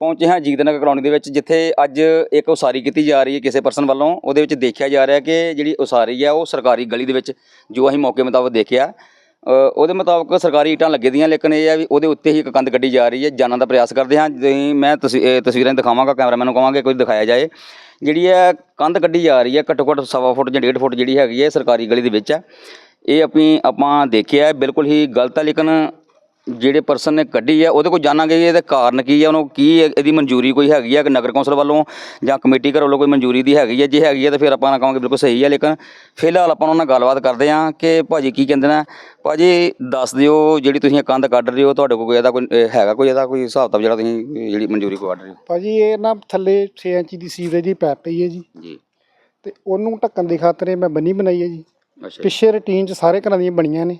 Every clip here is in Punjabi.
ਪਹੁੰਚੇ ਹਾਂ ਜੀਤਨਗਰ ਕਲੋਨੀ ਦੇ ਵਿੱਚ, ਜਿੱਥੇ ਅੱਜ ਇੱਕ ਉਸਾਰੀ ਕੀਤੀ ਜਾ ਰਹੀ ਹੈ ਕਿਸੇ ਪਰਸਨ ਵੱਲੋਂ। ਉਹਦੇ ਵਿੱਚ ਦੇਖਿਆ ਜਾ ਰਿਹਾ ਕਿ ਜਿਹੜੀ ਉਸਾਰੀ ਹੈ, ਉਹ ਸਰਕਾਰੀ ਗਲੀ ਦੇ ਵਿੱਚ ਜੋ ਅਸੀਂ ਮੌਕੇ ਮੁਤਾਬਕ ਦੇਖਿਆ ਉਹਦੇ ਮੁਤਾਬਕ ਸਰਕਾਰੀ ਇੱਟਾਂ ਲੱਗੇ ਦੀਆਂ, ਲੇਕਿਨ ਇਹ ਹੈ ਵੀ ਉਹਦੇ ਉੱਤੇ ਹੀ ਇੱਕ ਕੰਧ ਕੱਢੀ ਜਾ ਰਹੀ ਹੈ। ਜਾਣਨ ਦਾ ਪ੍ਰਯਾਸ ਕਰਦੇ ਹਾਂ। ਤੁਸੀਂ, ਮੈਂ ਤਸਵੀ- ਤਸਵੀਰਾਂ ਦਿਖਾਵਾਂਗਾ, ਕੈਮਰਾਮੈਨ ਨੂੰ ਕਹਾਂਗੇ ਕੁਝ ਦਿਖਾਇਆ ਜਾਏ। ਜਿਹੜੀ ਹੈ, ਕੰਧ ਕੱਢੀ ਜਾ ਰਹੀ ਹੈ ਘੱਟੋ ਘੱਟ ਸਵਾ ਫੁੱਟ ਜਾਂ ਡੇਢ ਫੁੱਟ ਜਿਹੜੀ ਹੈਗੀ ਹੈ ਸਰਕਾਰੀ ਗਲੀ ਦੇ ਵਿੱਚ ਹੈ। ਇਹ ਆਪਣੀ, ਆਪਾਂ ਦੇਖਿਆ, ਬਿਲਕੁਲ ਹੀ ਗਲਤ ਹੈ, ਲੇਕਿਨ ਜਿਹੜੇ ਪਰਸਨ ਨੇ ਕੱਢੀ ਹੈ ਉਹਦੇ ਕੋਲ ਜਾਣਾਂਗੇ ਕਿ ਇਹਦਾ ਕਾਰਨ ਕੀ ਹੈ ਉਹਨੂੰ ਕੀ ਇਹ- ਇਹਦੀ ਮਨਜ਼ੂਰੀ ਕੋਈ ਹੈਗੀ ਹੈ ਕਿ ਨਗਰ ਕੌਂਸਲ ਵੱਲੋਂ ਜਾਂ ਕਮੇਟੀ ਘਰ ਵੱਲੋਂ ਕੋਈ ਮਨਜ਼ੂਰੀ ਦੀ ਹੈਗੀ ਹੈ ਜੇ ਹੈਗੀ ਹੈ ਤਾਂ ਫਿਰ ਆਪਾਂ ਨਾ ਕਹਾਂਗੇ ਬਿਲਕੁਲ ਸਹੀ ਹੈ ਲੇਕਿਨ ਫਿਲਹਾਲ ਆਪਾਂ ਉਹਨਾਂ ਨਾਲ ਗੱਲਬਾਤ ਕਰਦੇ ਹਾਂ ਕਿ ਭਾਜੀ ਕੀ ਕਹਿੰਦੇ ਨੇ ਭਾਜੀ ਦੱਸ ਦਿਓ ਜਿਹੜੀ ਤੁਸੀਂ ਕੰਧ ਕੱਢ ਰਹੇ ਹੋ ਤੁਹਾਡੇ ਕੋਲ ਕੋਈ ਇਹਦਾ ਕੋਈ ਹੈਗਾ ਕੋਈ ਇਹਦਾ ਕੋਈ ਹਿਸਾਬ ਕਿਤਾਬ ਜਿਹੜਾ ਤੁਸੀਂ ਜਿਹੜੀ ਮਨਜ਼ੂਰੀ ਕੱਢ ਰਹੇ ਹੋ? ਭਾਜੀ ਇਹ ਨਾ ਥੱਲੇ 6 ਇੰਚ ਦੀ ਸੀਵਰੇਜ ਦੀ ਪੈਪ ਪਈ ਹੈ ਜੀ। ਜੀ। ਤੇ ਉਹਨੂੰ ਢੱਕਣ ਦੀ ਖਾਤਰ ਮੈਂ ਬੰਨੀ ਬਣਾਈ ਹੈ ਜੀ। ਪਿੱਛੇ ਰੂਟੀਨ ਚ ਸਾਰੇ ਘਰਾਂ ਦੀਆਂ ਬਣੀਆਂ ਨੇ।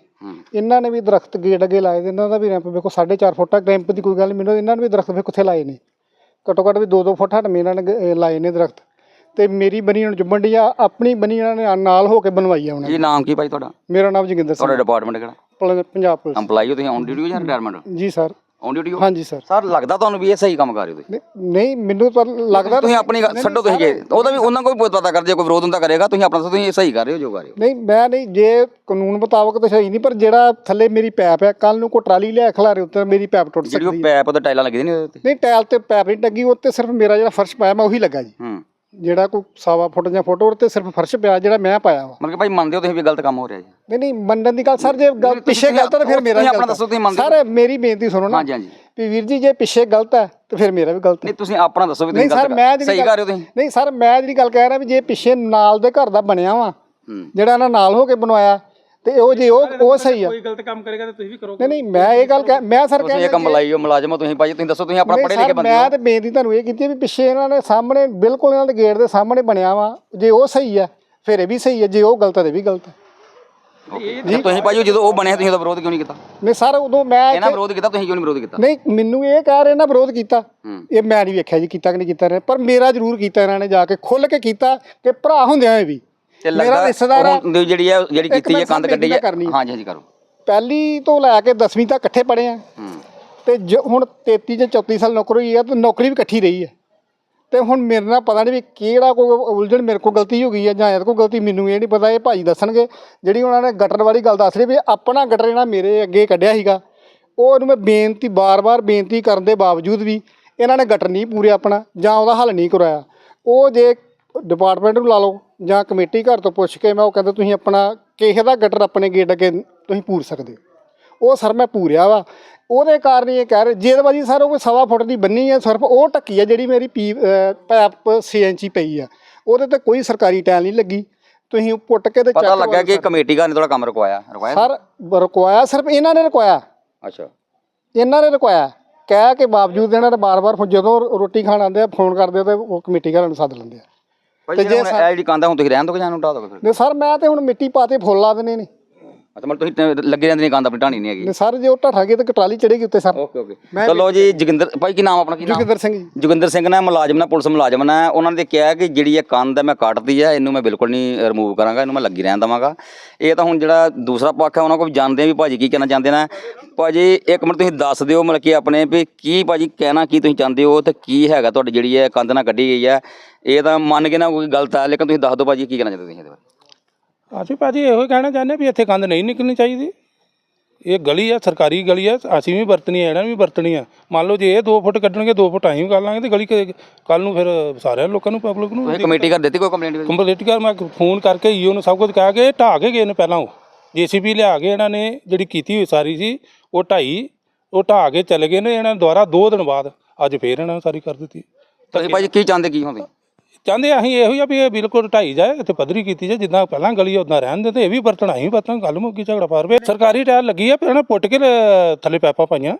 ਇਹਨਾਂ ਨੇ ਵੀ ਦਰਖਤ ਗੇਟ ਅੱਗੇ ਲਾਏ ਦੇ ਇਹਨਾਂ ਦਾ ਵੀ ਰੈਂਪ ਵੇਖੋ 4.5 ਫੁੱਟ ਰੈਂਪ ਦੀ ਕੋਈ ਗੱਲ ਨਹੀਂ ਮੈਨੂੰ ਇਹਨਾਂ ਨੇ ਵੀ ਦਰਖਤ ਵੇਖੋ ਕਿੱਥੇ ਲਾਏ ਨੇ। ਘੱਟੋ ਘੱਟ ਵੀ 2-2 ਫੁੱਟ ਹਟਵੇਂ ਇਹਨਾਂ ਨੇ ਲਾਏ ਨੇ ਦਰਖਤ। ਤੇ ਮੇਰੀ ਬਣੀ ਹੁਣ ਡਈ ਆ ਆਪਣੀ ਬਣੀ ਇਹਨਾਂ ਨੇ ਨਾਲ ਹੋ ਕੇ ਬਣਵਾਈ ਆ ਉਹਨਾਂ ਜੀ ਨਾਮ ਕੀ ਭਾਈ ਤੁਹਾਡਾ? ਮੇਰਾ ਨਾਮ ਜੋਗਿੰਦਰ ਸਿੰਘ। ਤੁਹਾਡਾ ਡਿਪਾਰਟਮੈਂਟ ਕਿਹੜਾ? ਪੰਜਾਬ ਪੁਲਿਸ। EMPLOYE ਹੋ ਤੁਸੀਂ ਔਨ ਡਿਊਟੀ ਹੋ ਜਾਂ ਰਿਟਾਇਰਮੈਂਟ ਜੀ ਸਰ। ਔਨ ਡਿਊਟੀ ਹੋ? ਹਾਂਜੀ ਸਰ ਸਰ ਲੱਗਦਾ ਤੁਹਾਨੂੰ ਵੀ ਇਹ ਸਹੀ ਕੰਮ ਕਰ ਰਹੇ ਹੋ ਤੁਸੀਂ? ਨਹੀਂ- ਨਹੀਂ ਮੈਨੂੰ ਤਾਂ ਲੱਗਦਾ ਤੁਸੀਂ ਆਪਣੀ ਗੱਲ- ਛੱਡੋ ਤੁਸੀਂ ਕਿ ਉਹਦਾ ਵੀ ਉਹਨਾਂ ਕੋਈ ਪਤਾ ਕਰ ਜੇ ਕੋਈ ਵਿਰੋਧ ਹੁੰਦਾ ਕਰੇਗਾ ਤੁਸੀਂ ਆਪਣਾ ਤੁਸੀਂ ਇਹ ਸਹੀ ਕਰ ਰਹੇ ਹੋ ਜੋ ਕਰ ਰਹੇ ਹੋ। ਨਹੀਂ ਮੈਂ ਨਹੀਂ ਜੇ ਕਾਨੂੰਨ ਮੁਤਾਬਕ ਤਾਂ ਸਹੀ ਨਹੀਂ ਪਰ ਜਿਹੜਾ ਥੱਲੇ ਮੇਰੀ ਪੈਪ ਹੈ ਕੱਲ ਨੂੰ ਕੋਈ ਟਰਾਲੀ ਲਿਆ ਖਲਾਰੇ ਉੱਤੇ ਮੇਰੀ ਪੈਪ ਟੁੱਟ ਜਿਹੜੀ ਸਕਦੀ ਉਹ ਪੈਪ ਤੇ ਟਾਈਲਾਂ ਲੱਗਦੀਆਂ ਨਹੀਂ ਉਹਦੇ ਉੱਤੇ? ਨਹੀਂ ਟਾਇਲ ਤੇ ਪੈਪ ਨਹੀਂ ਲੱਗੀ ਉੱਤੇ ਸਿਰਫ ਮੇਰਾ ਜਿਹੜਾ ਫਰਸ਼ ਪਾਇਆ ਮੈਂ ਉਹੀ ਲੱਗਾ ਜੀ। ਹੂੰ। ਜਿਹੜਾ ਕੋਈ ਸਵਾ ਫੁੱਟ ਜਾਂ ਫੁੱਟ ਉੱਤੇ ਸਿਰਫ ਫਰਸ਼ ਪਿਆ ਜਿਹੜਾ ਮੈਂ ਪਾਇਆ ਵਾ। ਮਤਲਬ ਕਿ ਭਾਈ ਮੰਨਦੇ ਹੋ ਤੁਸੀਂ ਵੀ ਗਲਤ ਕੰਮ ਹੋ ਰਿਹਾ ਜੀ? ਨਹੀਂ ਨਹੀਂ ਮੰਨਣ ਦੀ ਗੱਲ ਸਰ ਜੇ ਗੱਲ ਪਿੱਛੇ ਗਲਤ ਤਾਂ ਫਿਰ ਮੇਰਾ ਤੁਸੀਂ ਵੀ ਆਪਣਾ ਗਲਤ ਦੱਸੋ ਤੁਸੀਂ ਮੰਨਦੇ ਹੋ? ਸਰ ਮੇਰੀ ਬੇਨਤੀ ਸੁਣੋ ਨਾ ਹਾਂਜੀ ਹਾਂਜੀ। ਵੀ ਵੀਰ ਜੀ ਜੇ ਪਿੱਛੇ ਗਲਤ ਹੈ ਤਾਂ ਫਿਰ ਮੇਰਾ ਵੀ ਗਲਤ ਹੈ ਨਹੀਂ ਤੁਸੀਂ ਆਪਣਾ ਦੱਸੋ ਵੀ ਨਹੀਂ ਤੁਸੀਂ ਸਰ ਮੈਂ ਜਿਹੜੀ ਸਹੀ ਕਰ ਰਹੇ ਹੋ ਤੁਸੀਂ? ਨਹੀਂ ਸਰ ਮੈਂ ਜਿਹੜੀ ਗੱਲ ਕਹਿ ਰਿਹਾ ਵੀ ਜੇ ਪਿੱਛੇ ਨਾਲ ਦੇ ਘਰ ਦਾ ਬਣਿਆ ਵਾ ਹੂੰ। ਜਿਹੜਾ ਇਹਨਾਂ ਨਾਲ ਹੋ ਕੇ ਬਣਵਾਇਆ ਤੇ ਉਹ ਜੇ ਉਹ ਉਹ ਸਹੀ ਆ। ਕੋਈ ਗਲਤ ਕੰਮ ਕਰੇਗਾ ਤਾਂ ਤੁਸੀਂ ਵੀ ਕਰੋਗੇ। ਨਹੀਂ ਨਹੀਂ ਮੈਂ ਇਹ ਗੱਲ ਕਹਿ ਮੈਂ ਸਰ ਤੁਸੀਂ ਕਹਿ ਇੱਕ ਮਲਾਈ ਹੋ ਮੁਲਾਜ਼ਮ ਹੋ ਤੁਸੀਂ ਭਾਈ ਤੁਸੀਂ ਦੱਸੋ ਤੁਸੀਂ ਆਪਣਾ ਪੜ੍ਹੇ ਲਿਖੇ ਬੰਦੇ ਮੈਂ ਤੇ ਬੇਨਤੀ ਤੁਹਾਨੂੰ ਇਹ ਕੀਤੀ ਵੀ ਪਿੱਛੇ ਇਹਨਾਂ ਨੇ ਸਾਹਮਣੇ ਬਿਲਕੁਲ ਇਹਨਾਂ ਦੇ ਗੇਟ ਦੇ ਸਾਹਮਣੇ ਬਣਿਆ ਵਾ। ਜੇ ਉਹ ਸਹੀ ਹੈ ਫਿਰ ਇਹ ਵੀ ਸਹੀ ਹੈ ਜੇ ਉਹ ਗਲਤ ਹੈ ਤੇ ਵੀ ਗਲਤ ਹੈ ਤੇ ਤੁਸੀਂ ਭਾਈ ਜਦੋਂ ਉਹ ਬਣਿਆ ਤੁਸੀਂ ਉਹਦਾ ਵਿਰੋਧ ਕਿਉਂ ਨਹੀਂ ਕੀਤਾ? ਨਹੀਂ ਸਰ ਉਦੋਂ ਮੈਂ ਇਹਨਾਂ ਵਿਰੋਧ ਕੀਤਾ ਤੁਸੀਂ ਕਿਉਂ ਨਹੀਂ ਵਿਰੋਧ ਕੀਤਾ? ਨਹੀਂ ਮੈਨੂੰ ਇਹ ਕਹਿ ਰਹੇ ਨਾ ਵਿਰੋਧ ਕੀਤਾ। ਇਹ ਮੈਂ ਨਹੀਂ ਵੇਖਿਆ ਜੀ ਕੀਤਾ ਕਿ ਨਹੀਂ ਕੀਤਾ। ਰਹੇ ਪਰ ਮੇਰਾ ਜ਼ਰੂਰ ਕੀਤਾ ਇਹਨਾਂ ਨੇ ਜਾ ਕੇ ਖੁੱਲ ਕੇ ਕੀਤਾ ਕਿ ਭਰਾ ਹੁੰਦਿਆਂ ਇਹ ਵੀ। ਤੇ ਮੇਰਾ ਰਿਸ਼ਤੇਦਾਰ ਆ, ਹੁਣ ਜਿਹੜੀ ਹੈ ਜਿਹੜੀ ਇੱਕ ਕੀਤੀ ਹੈ ਮਿੰਟ ਕੰਧ ਕੱਢੀ ਹੈ ਕਰਨੀ। ਹਾਂਜੀ ਹਾਂਜੀ ਕਰੋ। ਪਹਿਲੀ ਤੋਂ ਲੈ ਕੇ 10ਵੀਂ ਤੱਕ ਇਕੱਠੇ ਪੜ੍ਹੇ ਆ। ਹੂੰ। ਤੇ ਜ- ਹੁਣ 33 ਜਾਂ 34 ਸਾਲ ਨੌਕਰੀ ਹੋਈ ਹੈ ਤੇ ਨੌਕਰੀ ਵੀ ਇਕੱਠੀ ਰਹੀ ਹੈ ਤੇ ਹੁਣ ਮੇਰੇ ਨਾਲ ਪਤਾ ਨਹੀਂ ਵੀ ਕਿਹੜਾ ਕੋਈ ਉਲਝਣ ਮੇਰੇ ਕੋਲ ਗਲਤੀ ਹੋ ਗਈ ਹੈ ਜਾਂ ਇਹਦੇ ਕੋਲ ਗਲਤੀ ਮੈਨੂੰ ਇਹ ਨਹੀਂ ਪਤਾ ਇਹ ਭਾਜੀ ਦੱਸਣਗੇ। ਜਿਹੜੀ ਉਹਨਾਂ ਨੇ ਗਟਰ ਵਾਲੀ ਗੱਲ ਦੱਸ ਰਹੀ ਵੀ ਆਪਣਾ ਗਟਰ ਜਿਹੜਾ ਮੇਰੇ ਅੱਗੇ ਕੱਢਿਆ ਸੀਗਾ। ਉਹ ਉਹਨੂੰ ਮੈਂ ਬੇਨਤੀ ਬਾਰ-ਬਾਰ ਬੇਨਤੀ ਕਰਨ ਦੇ ਬਾਵਜੂਦ ਵੀ ਇਹਨਾਂ ਨੇ ਗਟਰ ਨਹੀਂ ਪੂਰਿਆ ਆਪਣਾ ਜਾਂ ਉਹਦਾ ਹੱਲ ਨਹੀਂ ਕਰਾਇਆ। ਉਹ ਜੇ ਡਿਪਾਰਟਮੈਂਟ ਨੂੰ ਲਾ ਲਓ ਜਾਂ ਕਮੇਟੀ ਘਰ ਤੋਂ ਪੁੱਛ ਕੇ ਮੈਂ ਉਹ ਕਹਿੰਦਾ ਤੁਸੀਂ ਆਪਣਾ ਕਿਸੇ ਦਾ ਗਟਰ ਆਪਣੇ ਗੇਟ ਅੱਗੇ ਤੁਸੀਂ ਪੂਰ ਸਕਦੇ ਹੋ। ਉਹ ਸਰ ਮੈਂ ਪੂਰਿਆ ਵਾ। ਉਹਦੇ ਕਾਰਨ ਇਹ ਕਹਿ ਰਹੇ ਜੇਦਬਾਜੀ ਸਰ ਉਹ ਕੋਈ ਸਵਾ ਫੁੱਟ ਦੀ ਬੰਨੀ ਹੈ ਸਿਰਫ ਉਹ ਟੱਕੀ ਹੈ ਜਿਹੜੀ ਮੇਰੀ ਪੀ ਪੈਪ 6 ਇੰਚੀ ਪਈ ਆ। ਉਹਦੇ ਤੇ ਕੋਈ ਸਰਕਾਰੀ ਟੈਲ ਨਹੀਂ ਲੱਗੀ। ਤੁਸੀਂ ਪੁੱਟ ਕੇ ਤੇ ਪਤਾ check ਲੱਗਾ ਕਿ ਕਮੇਟੀ ਘਰ ਨੇ ਥੋੜਾ ਕੰਮ ਰੁਕਵਾਇਆ? ਰੁਕਵਾਇਆ ਸਰ ਰੁਕਵਾਇਆ ਸਿਰਫ ਇਹਨਾਂ ਨੇ ਰੁਕਵਾਇਆ। ਅੱਛਾ। ਇਹਨਾਂ ਨੇ ਰੁਕਵਾਇਆ। ਕਹਿ ਕੇ ਬਾਵਜੂਦ ਇਹਨਾਂ ਨੇ ਬਾਰ-ਬਾਰ ਜਦੋਂ ਰੋਟੀ ਖਾਣ ਆਉਂਦੇ ਆ ਫੋਨ ਕਰਦੇ ਤੇ ਉਹ ਕਮੇਟੀ ਘਰਾਂ ਨੂੰ ਸੱਦ ਲੈਂਦੇ ਆ। ਭਾਈ ਤੇ ਜੇ ਜੇ ਇਹ ਜਿਹੜੀ ਕੰਧ ਆ, ਹੁਣ ਤੁਸੀਂ ਰਹਿਣ ਦੋਗੇ ਜਾਂ ਇਹਨੂੰ ਢਾ ਦੋਗੇ ਫਿਰ। ਸਰ ਮੈਂ ਤੇ ਹੁਣ ਮਿੱਟੀ ਪਾਤੇ ਫੁੱਲ ਲਾ ਦੇਣੇ ਨੇ। ਅੱਛਾ ਮਤਲਬ ਤੁਸੀਂ ਲੱਗੇ ਰਹਿੰਦੇ ਨੇ ਕੰਧ ਆਪਣੀ ਢਾਣੀ ਨਹੀਂ ਹੈਗੀ। ਸਰ ਜੇ ਉਹ ਢਾਠਾਂਗੇ ਤਾਂ ਟਰਾਲੀ ਚੜੇਗੀ ਉੱਤੇ ਸਰ। Okay okay. ਚਲੋ ਜੀ ਜੋਗਿੰਦਰ ਭਾਈ ਕੀ ਨਾਮ ਆਪਣਾ ਕੀ ਨਾਮ? ਜੋਗਿੰਦਰ ਸਿੰਘ ਜੀ। ਜੋਗਿੰਦਰ ਸਿੰਘ ਨੇ ਮੁਲਾਜ਼ਮ ਨੇ ਪੁਲਿਸ ਮੁਲਾਜ਼ਮ ਨੇ ਉਹਨਾਂ ਨੇ ਕਿਹਾ ਕਿ ਜਿਹੜੀ ਇਹ ਹੈ ਮੈਂ ਕੱਟਦੀ ਹੈ ਇਹਨੂੰ ਮੈਂ ਬਿਲਕੁਲ ਨਹੀਂ ਰਿਮੂਵ ਕਰਾਂਗਾ ਇਹਨੂੰ ਮੈਂ ਲੱਗੀ ਰਹਿਣ ਦਵਾਂਗਾ। ਇਹ ਤਾਂ ਹੁਣ ਜਿਹੜਾ ਦੂਸਰਾ ਪੱਖ ਹੈ ਉਹਨਾਂ ਕੋਲ ਜਾਣਦੇ ਆ ਵੀ ਭਾਜੀ ਕੀ ਕਹਿਣਾ ਚਾਹੁੰਦੇ ਨੇ। ਭਾਜੀ ਇੱਕ ਮਿੰਟ ਤੁਸੀਂ ਦੱਸ ਦਿਓ ਮਤਲਬ ਕਿ ਆਪਣੇ ਵੀ ਕੀ ਭਾਜੀ ਕਹਿਣਾ ਕੀ ਤੁਸੀਂ ਚਾਹੁੰਦੇ ਹੋ ਤੇ ਕੀ ਹੈਗਾ ਤੁਹਾਡੀ ਜਿਹੜੀ ਇਹ ਕੰਧ ਨਾਲ ਕੱਢੀ ਗਈ ਹੈ। ਇਹ ਤਾਂ ਮੰਨ ਕੇ ਨਾ ਕੋਈ ਗਲਤ ਹੈ ਲੇਕਿਨ ਤੁਸੀਂ ਦੱਸ ਦਿਓ ਭਾਜੀ ਕੀ ਕਹਿਣਾ ਚਾਹੁੰਦੇ ਤੁਸੀਂ ਇਹਦੇ ਬਾਰੇ? ਅਸੀਂ ਭਾਜੀ ਇਹੋ ਹੀ ਕਹਿਣਾ ਚਾਹੁੰਦੇ ਵੀ ਇੱਥੇ ਕੰਧ ਨਹੀਂ ਨਿਕਲਣੀ ਚਾਹੀਦੀ। ਇਹ ਗਲੀ ਆ ਸਰਕਾਰੀ ਗਲੀ ਆ ਅਸੀਂ ਵੀ ਵਰਤਣੀ ਆ ਇਹਨਾਂ ਵੀ ਵਰਤਣੀ ਆ। ਮੰਨ ਲਓ ਜੇ ਇਹ 2 ਫੁੱਟ ਕੱਢਣਗੇ 2 ਫੁੱਟ ਅਸੀਂ ਵੀ ਕਰ ਲਾਂਗੇ ਤੇ ਗਲੀ ਕੱਲ ਨੂੰ ਫਿਰ ਸਾਰਿਆਂ ਲੋਕਾਂ ਨੂੰ ਪਬਲਿਕ ਨੂੰ ਕਮੇਟੀ ਕਰ ਦਿੱਤੀ ਕੋਈ ਕੰਪਲੇਂਟ ਕੰਪਲੀਟ ਕਰ ਮੈਂ ਫੋਨ ਕਰਕੇ ਈਓ ਨੂੰ ਸਭ ਕੁਝ ਕਹਿ ਕੇ ਢਾਹ ਕੇ ਗਏ ਨੇ ਪਹਿਲਾਂ ਉਹ। ਜੀਸੀਬੀ ਲਿਆ ਕੇ ਇਹਨਾਂ ਨੇ ਜਿਹੜੀ ਕੀਤੀ ਹੋਈ ਸਾਰੀ ਸੀ ਉਹ ਢਾਈ ਉਹ ਢਾਹ ਕੇ ਚਲੇ ਗਏ ਨੇ ਇਹਨਾਂ ਨੇ ਦੁਬਾਰਾ 2 ਦਿਨ ਬਾਅਦ। ਅੱਜ ਫੇਰ ਇਹਨਾਂ ਨੇ ਸਾਰੀ ਕਰ ਦਿੱਤੀ। ਤੁਸੀਂ ਭਾਜੀ ਕੀ ਚਾਹੁੰਦੇ ਕੀ ਹੁੰਦੇ ਚਾਹੁੰਦੇ ਅਸੀਂ ਇਹੋ ਹੀ ਆ ਵੀ ਇਹ ਬਿਲਕੁਲ ਢਾਈ ਜਾਏ ਤੇ ਪੱਧਰੀ ਕੀਤੀ ਜਾਏ, ਜਿੱਦਾਂ ਪਹਿਲਾਂ ਗਲੀ ਉਦਾਂ ਰਹਿਣ ਦੇ, ਤੇ ਇਹ ਵੀ ਵਰਤਣਾ ਹੀ ਵਰਤਣਾ, ਗੱਲ ਮੁੱਕੀ, ਝਗੜਾ ਪਾਰਵੇ ਸਰਕਾਰੀ ਟਾਇਲ ਲੱਗੀ ਆ ਫਿਰ ਪੁੱਟ ਕੇ ਥੱਲੇ ਪੈਪਾਂ ਪਾਈਆਂ।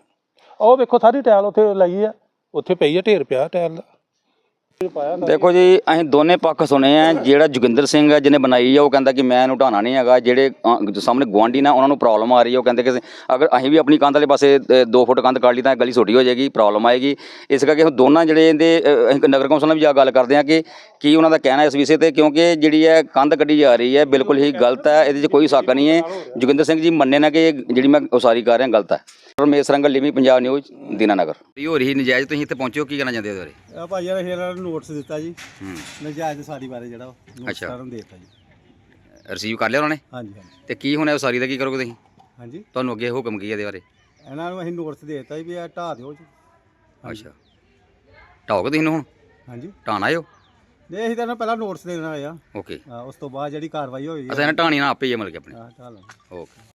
ਉਹ ਵੇਖੋ, ਸਾਰੀ ਟਾਇਲ ਉੱਥੇ ਲਾਈ ਆ, ਉੱਥੇ ਪਈ ਆ, ਢੇਰ ਪਿਆ ਟਾਇਲ ਦਾ ਦੇਖੋ ਜੀ ਅਸੀਂ ਦੋਨੇ ਪੱਖ ਸੁਣੇ ਆ ਜਿਹੜਾ ਜੋਗਿੰਦਰ ਸਿੰਘ ਹੈ ਜਿਹਨੇ ਬਣਾਈ ਆ ਉਹ ਕਹਿੰਦਾ ਕਿ ਮੈਂ ਇਹਨੂੰ ਢਾਣਾ ਨਹੀਂ ਹੈਗਾ ਜਿਹੜੇ ਅ, ਸਾਹਮਣੇ ਗੁਆਂਢੀ ਨਾ ਉਹਨਾਂ ਨੂੰ ਪ੍ਰੋਬਲਮ ਆ ਰਹੀ ਹੈ ਉਹ ਕਹਿੰਦੇ ਕਿ ਅਗਰ ਅਸੀਂ ਵੀ ਆਪਣੀ ਕੰਧ ਵਾਲੇ ਪਾਸੇ 2 ਫੁੱਟ ਕੰਧ ਕੱਢ ਲਈ ਤਾਂ ਗਲੀ ਛੋਟੀ ਹੋ ਜਾਏਗੀ ਪ੍ਰੋਬਲਮ ਆਏਗੀ। ਇਸ ਕਰਕੇ ਹੁਣ ਦੋਨਾਂ ਜਿਹੜੇ ਇਹਦੇ ਅ, ਅਸੀਂ ਨਗਰ ਕੌਂਸਲ ਨਾਲ ਵੀ ਆ ਗੱਲ ਕਰਦੇ ਆ ਕਿ ਕੀ ਉਹਨਾਂ ਦਾ ਕਹਿਣਾ ਇਸ ਵਿਸ਼ੇ ਤੇ ਕਿਉਂਕਿ ਜਿਹੜੀ ਹੈ ਕੰਧ ਕੱਢੀ ਜਾ ਰਹੀ ਹੈ ਬਿਲਕੁਲ ਹੀ ਗਲਤ ਹੈ ਇਹਦੇ 'ਚ ਕੋਈ ਸ਼ੱਕ ਨਹੀਂ ਹੈ। ਜੋਗਿੰਦਰ ਸਿੰਘ ਜੀ ਮੰਨੇ ਨਾ ਕਿ ਇਹ ਜਿਹੜੀ ਮੈਂ ਉਸਾਰੀ ਕਰ ਰਿਹਾ ਗਲਤ ਹੈ। ਰਮੇਸ਼ ਰੰਗਲ ਲਿਵੀ ਪੰਜਾਬ ਨਿਊਜ਼ ਦੀਨਾਨਗਰ ਇਹ ਹੋ ਰਹੀ ਨਜਾਇਜ਼? ਤੁਸੀਂ ਇੱਥੇ ਪਹੁੰਚੇ ਹੋ ਕੀ ਕਹਿਣਾ ਚਾਹੁੰਦੇ ਹੋ ਇਹਦੇ ਬਾਰੇ? ਆ ਭਾਈ ਯਾਰ ਇਹਨਾਂ ਨੂੰ ਨੋਟਿਸ ਦਿੱਤਾ ਜੀ। ਹੂੰ। ਨਜਾਇਜ਼ ਸਾਡੀ ਬਾਰੇ ਜਿਹੜਾ ਨੋਟਿਸ ਅੱਛਾ। ਕਰਨ ਦਿੱਤਾ ਜੀ। ਰਿਸੀਵ ਕਰ ਲਿਆ ਉਹਨਾਂ ਨੇ? ਹਾਂਜੀ ਹਾਂਜੀ। ਤੇ ਕੀ ਹੋਣਾ ਉਸਾਰੀ ਦਾ ਕੀ ਕਰੋਗੇ ਤੁਸੀਂ? ਹਾਂਜੀ। ਤੁਹਾਨੂੰ ਅੱਗੇ ਹੁਕਮ ਕੀ ਹੈ ਇਹਦੇ ਬਾਰੇ? ਇਹਨਾਂ ਨੂੰ ਅਸੀਂ ਨੋਟਿਸ ਦਿੱਤਾ ਜੀ ਵੀ ਇਹ ਢਾਹ ਦਿਓ ਜੀ। ਅੱਛਾ। ਢਾਓਗੇ ਤੁਸੀਂ ਇਹਨੂੰ ਹੁਣ? ਹਾਂਜੀ। ਢਾਣ ਆਇਓ ਨਹੀਂ ਅਸੀਂ ਤਾਂ ਇਹਨਾਂ ਪਹਿਲਾਂ ਨੋਟਿਸ ਦੇਣਾ ਆ। ਓਕੇ ਹਾਂ, ਉਸ ਤੋਂ ਬਾਅਦ ਜਿਹੜੀ ਕਾਰਵਾਈ ਹੋਈ ਅਸਾਂ ਇਹਨਾਂ ਢਾਣੀ ਨਾਲ ਆਪੇ ਹੀ ਅਮਲ ਕੇ ਆਪਣੇ। ਆ ਢਾਹ ਲਓ ਓਕੇ